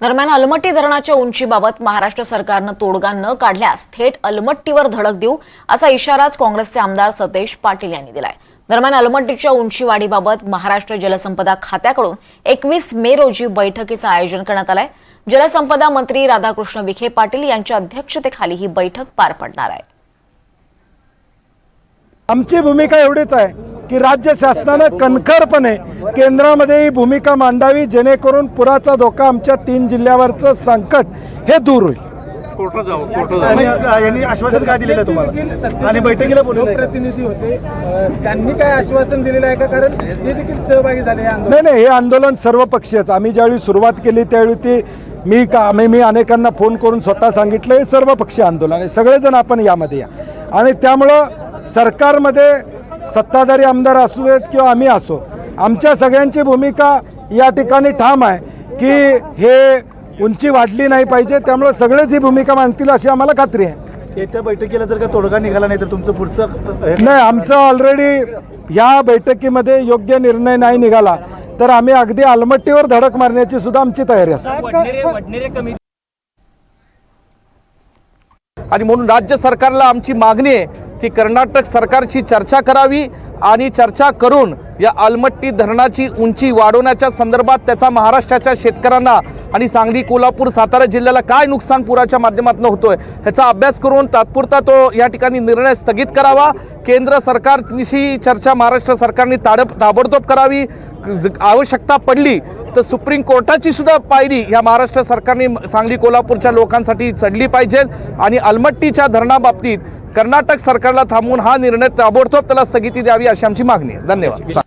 दरम्यान अलमट्टी धरणाच्या उंचीबाबत महाराष्ट्र सरकारनं तोडगा न काढल्यास थेट अलमट्टीवर धडक देऊ असा इशाराच काँग्रेसचे आमदार सतेश पाटील यांनी दिलाय. दरम्यान अलमट्टीच्या उंचीवाढीबाबत महाराष्ट्र जलसंपदा खात्याकडून एकवीस मे रोजी बैठकीचं आयोजन करण्यात आलंय. जलसंपदा मंत्री राधाकृष्ण विखे पाटील यांच्या अध्यक्षतेखाली ही बैठक पार पडणार आहे. आमची भूमिका एवढीच आहे. की राज्य शासनानं कणखरपणे केंद्रामध्ये ही भूमिका मांडावी जेणेकरून पुराचा धोका आमच्या तीन जिल्ह्यावरचं संकट हे दूर होईल. यांनी आश्वासन काय दिलेलं आहे तुम्हाला? आणि बैठकीला प्रतिनिधी होते. त्यांनी काय आश्वासन दिलेलं आहे का? कारण ते देखील सहभागी झाले नाही नाही हे आंदोलन सर्व पक्षीयच आम्ही ज्यावेळी सुरुवात केली त्यावेळी ती मी का आम्ही मी अनेकांना फोन करून स्वतः सांगितलं हे सर्व पक्षीय आंदोलन आहे. सगळेजण आपण यामध्ये या. आणि त्यामुळं सरकारमध्ये सत्ताधारी आमदार असू देत किंवा आम्ही असो आमच्या सगळ्यांची भूमिका या ठिकाणी ठाम आहे की हे उंची वाढली नाही पाहिजे त्यामुळे सगळेच ही भूमिका मांडतील अशी आम्हाला खात्री आहे. येत्या बैठकीला जर का तोडगा निघाला नाही तर तुमचं पुढचं नाही आमचं ऑलरेडी या बैठकीमध्ये योग्य निर्णय नाही निघाला तर आम्ही अगदी आलमट्टीवर धडक मारण्याची सुद्धा आमची तयारी असेल आणि म्हणून राज्य सरकारला आमची मागणी आहे की कर्नाटक सरकारशी चर्चा करावी आणि चर्चा करून या अलमट्टी धरणाची उंची वाढवण्याच्या संदर्भात त्याचा महाराष्ट्राच्या शेतकऱ्यांना आणि सांगली कोल्हापूर सातारा जिल्ह्याला काय नुकसान पुराच्या माध्यमातून होतोय ह्याचा अभ्यास करून तात्पुरता तो या ठिकाणी निर्णय स्थगित करावा. केंद्र सरकारशी चर्चा महाराष्ट्र सरकारने ताडप ताबडतोब करावी. ज- आवश्यकता पडली तर सुप्रीम कोर्टाची सुद्धा पायरी या महाराष्ट्र सरकारने सांगली कोल्हापूरच्या लोकांसाठी चढली पाहिजे आणि अलमट्टीच्या धरणाबाबतीत कर्नाटक सरकारला थांबवून हा निर्णय ताबडतोब त्याला स्थगिती द्यावी अशी आमची मागणी आहे. धन्यवाद.